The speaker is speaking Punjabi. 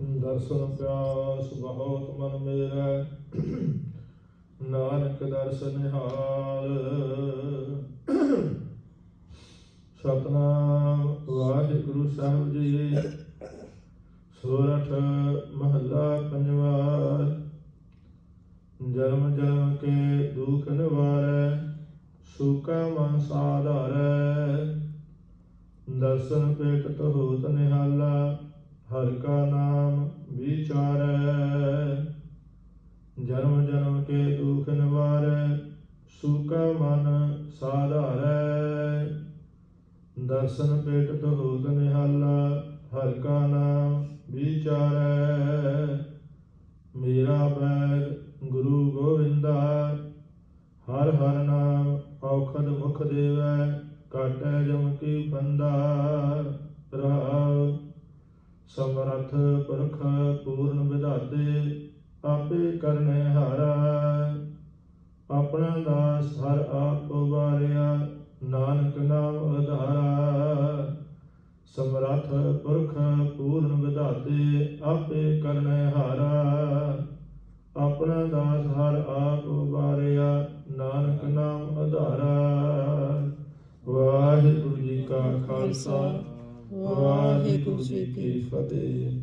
ਦਰਸ਼ਨ ਪਿਆਸ ਬਹੁਤ ਮਨ ਮੇਰਾ। ਨਾਨਕ ਦਰਸ਼ਨ ਹਾਲ ਸਤਨਾਮ ਵਾਹਿਗੁਰੂ ਸਾਹਿਬ ਜੀ। ਸੋਰਠ ਮਹੱਲਾ ਪੰਜਵਾ ਜਨਮ ਜਨਮ ਕੇ ਦੁਖ ਨਿਵਾਰੈ, ਸੁਖਾ ਮਨ ਸਾਧਾਰੈ। ਦਰਸ਼ਨ ਪੇਖਤ ਹੋਤ ਨਿਹਾਲਾ, ਹਰ ਕਾ ਸੁਖਾ ਮਨ ਸਾਧਾਰੈ, ਦਰਸ਼ਨ ਪੇਖਤ ਹੋਤ ਨਿਹਾਲਾ, ਹਰ ਕਾ ਨਾਮ ਵਿਚਾਰੈ। ਮੇਰਾ ਬੈਗ ਗੁਰੂ ਗੋਵਿੰਦਾ ਹਰ ਹਰ ਨਾਮ ਔਖਦ ਮੁਖ ਦੇਵੈ, ਕਾਟੈ ਜਮ ਕੀ ਬੰਦਾ ਰਹਾਉ। ਸਮਰਥ ਪੁਰਖ ਪੂਰਨ ਵਿਧਾਤੇ, ਆਪੇ ਕਰਨੇ ਹਾਰਾ। ਦਾਸ ਹਰ ਆਪ ਉਬਾਰਿਆ ਨਾਨਕ ਨਾਮ ਉਧਾਰਾ। ਸਮਰਥ ਪੁਰਖ ਪੂਰਨ ਵਿਧਾਤੇ ਆਪੇ ਕਰਨੇ ਹਾਰਾ। ਆਪਣਾ ਦਾਸ ਹਰ ਆਪ ਉਬਾਰਿਆ ਨਾਨਕ ਨਾਮ ਆਧਾਰਾ ਵਾਹਿਗੁਰੂ ਜੀ ਕਾ ਖਾਲਸਾ ਵਾਹਿਗੁਰੂ ਜੀ ਕੀ ਫਤਿਹ।